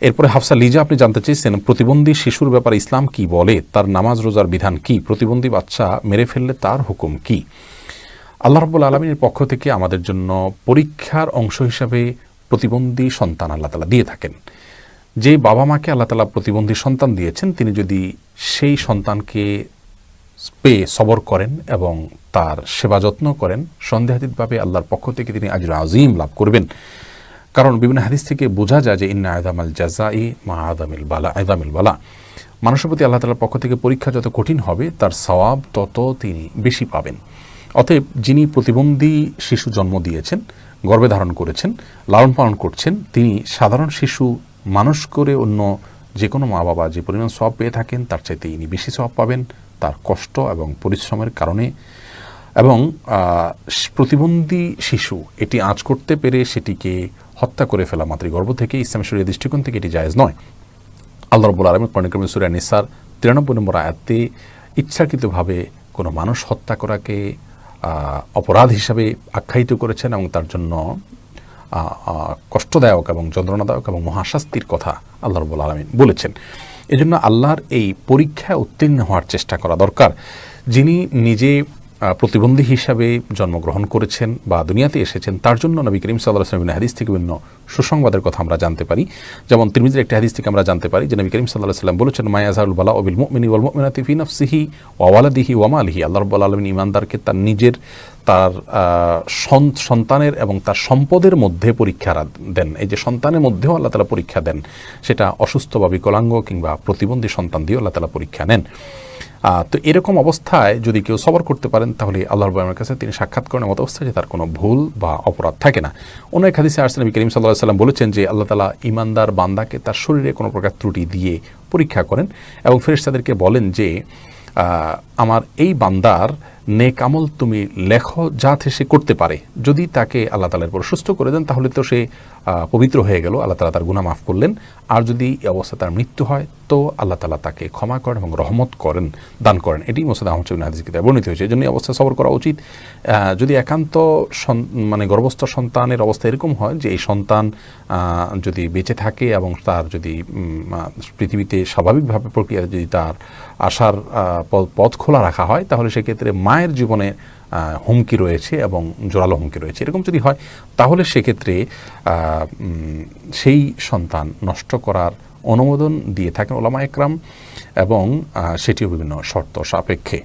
এরপরে হাফসা লিজা, আপনি জানতে চেয়েছেন, প্রতিবন্ধী শিশুর ব্যাপারে ইসলাম কি বলে? তার নামাজ, রোজার বিধান কি? প্রতিবন্ধী বাচ্চা মেরে ফেললে তার হুকুম কি? আল্লাহ রব্বুল আলমীর পক্ষ থেকে আমাদের জন্য পরীক্ষার অংশ হিসাবে প্রতিবন্ধী সন্তান আল্লাহ তালা দিয়ে থাকেন। যে বাবা মাকে আল্লাহ তালা প্রতিবন্ধী সন্তান দিয়েছেন, তিনি যদি সেই সন্তানকে পেয়ে সবর করেন এবং তার সেবা যত্ন করেন, সন্দেহাতীতভাবে আল্লাহর পক্ষ থেকে তিনি আজ আজিম লাভ করবেন। কারণ বিভিন্ন হাদিস থেকে বোঝা যায় যে ইন্না আয়দাম আল জাজাই মা আদামিল বালা আয়দামিল বালা। মানুষের প্রতি আল্লাহ তালার পক্ষ থেকে পরীক্ষা যত কঠিন হবে, তার সওয়াব তত তিনি বেশি পাবেন। অতএব যিনি প্রতিবন্ধী শিশু জন্ম দিয়েছেন, গর্ভে ধারণ করেছেন, লালন পালন করছেন, তিনি সাধারণ শিশু, মানুষ করে অন্য যে কোনো মা বাবা যে পরিমাণ সব পেয়ে থাকেন, তার চাইতে ইনি বেশি সব পাবেন, তার কষ্ট এবং পরিশ্রমের কারণে। এবং প্রতিবন্ধী শিশু, এটি আঁচ করতে পেরে সেটিকে হত্যা করে ফেলা মাতৃগর্ভ থেকে ইসলামের শরীর দৃষ্টিকোণ থেকে এটি জায়েজ নয়। আল্লাহ রব্বুল আলমী কর্ণিক্রম সুরিয়া নিসার তিরানব্বই নম্বর আয়াতে ইচ্ছাকৃতভাবে কোনো মানুষ হত্যা করাকে অপরাধ হিসাবে আখ্যায়িত করেছেন এবং তার জন্য কষ্টদায়ক এবং যন্ত্রণাদায়ক এবং মহাশাস্তির কথা আল্লাহ রব্বুল আলমিন বলেছেন। এজন্য আল্লাহর এই পরীক্ষায় উত্তীর্ণ হওয়ার চেষ্টা করা দরকার। যিনি নিজে প্রতিবন্ধী হিসাবে জন্মগ্রহণ করেছেন বা দুনিয়াতে এসেছেন, তার জন্য নবী করিম সাল্লাহ সাল্লাম হাদিস থেকে বিভিন্ন সুসংবাদের কথা আমরা জানতে পারি। যেমন তিরমিজের একটি হাদিস থেকে আমরা জানতে পারি যে নবী করিম সাল্লাহ সাল্লাম বলেছেন মায়াজাহুল বালা অবিল মুমিনী ওয়াল মোমিনাতি ফি নফসিহি ওয়ালাদিহি ওয়ামালিহি আল্লাহ রব্বুল আলমিন ইমানদারকে তার নিজের তার সন- সন্তানের এবং তার সম্পদের মধ্যে পরীক্ষা দেন। এই যে সন্তানের মধ্যেও আল্লাহ তালা পরীক্ষা দেন, সেটা অসুস্থ বা বিকলাঙ্গ কিংবা প্রতিবন্ধী সন্তান দিয়েও আল্লাহ তালা পরীক্ষা নেন। তো এরকম অবস্থায় যদি কেউ সবর করতে পারেন, তাহলে আল্লাহর রব্বুল কাছে তিনি সাক্ষাৎ করেন মতো অবস্থায় যে তার কোনো ভুল বা অপরাধ থাকে না। অন্য এক হাদিসে নবী করিম সাল্লাহ সাল্লাম বলেছেন যে আল্লাহ তালা ইমানদার বান্দাকে তার শরীরে কোনো প্রকার ত্রুটি দিয়ে পরীক্ষা করেন এবং ফেরেশতাদেরকে বলেন যে আমার এই বান্দার নেক আমল তুমি লেখো, যাতে সে করতে পারে। যদি তাকে আল্লাহ তালার পর সুস্থ করে দেন, তাহলে তো সে পবিত্র হয়ে গেল। আল্লাহ তালা তার গুণা মাফ করলেন। আর যদি এই অবস্থা তার মৃত্যু হয় তো আল্লাহ তালা তাকে ক্ষমা করেন এবং রহমত করেন, দান করেন। এটি মোসাদ আহমদ হাদিস কিতাবে বর্ণিত হয়েছে। এই জন্য এই অবস্থা সবর করা উচিত। যদি একান্ত মানে গর্ভস্থ সন্তানের অবস্থা এরকম হয় যে এই সন্তান যদি বেঁচে থাকে এবং তার যদি পৃথিবীতে স্বাভাবিকভাবে প্রক্রিয়া যদি তার আসার পথ খোলা রাখা হয়, তাহলে সেক্ষেত্রে মায়ের জীবনে হুমকি রয়েছে এবং জোরালো হুমকি রয়েছে। এরকম যদি হয়, তাহলে সেক্ষেত্রে সেই সন্তান নষ্ট করার অনুমোদন দিয়ে থাকেন ওলামা একরাম এবং সেটিও বিভিন্ন শর্ত সাপেক্ষে।